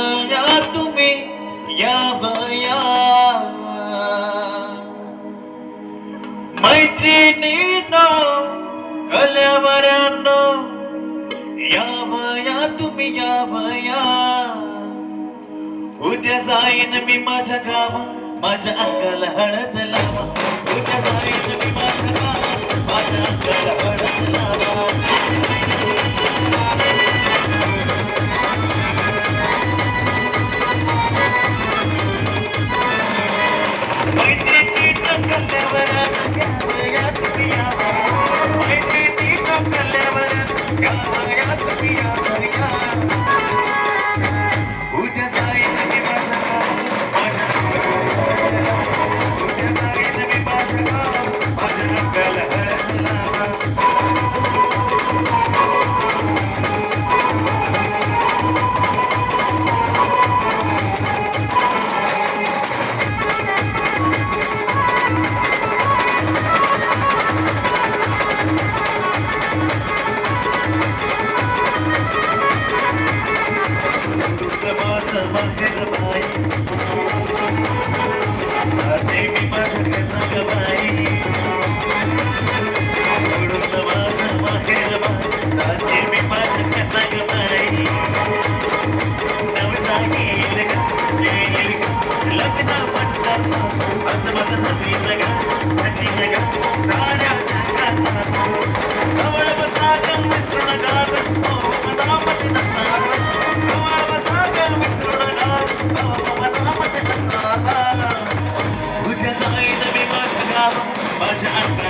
बाया तुम्ही या बाया मैत्रिणीनो कल्यावऱ्यांनो या बाया तुम्ही या बाया उद्या जाईन मी माझ्या गावा माझ्या अंगाला हळद लावा। उद्या जाईन मी माझ्या गावा माझ्या अंगाला I'm not gonna be the guy, I'm not gonna be the guy to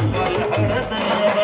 I'm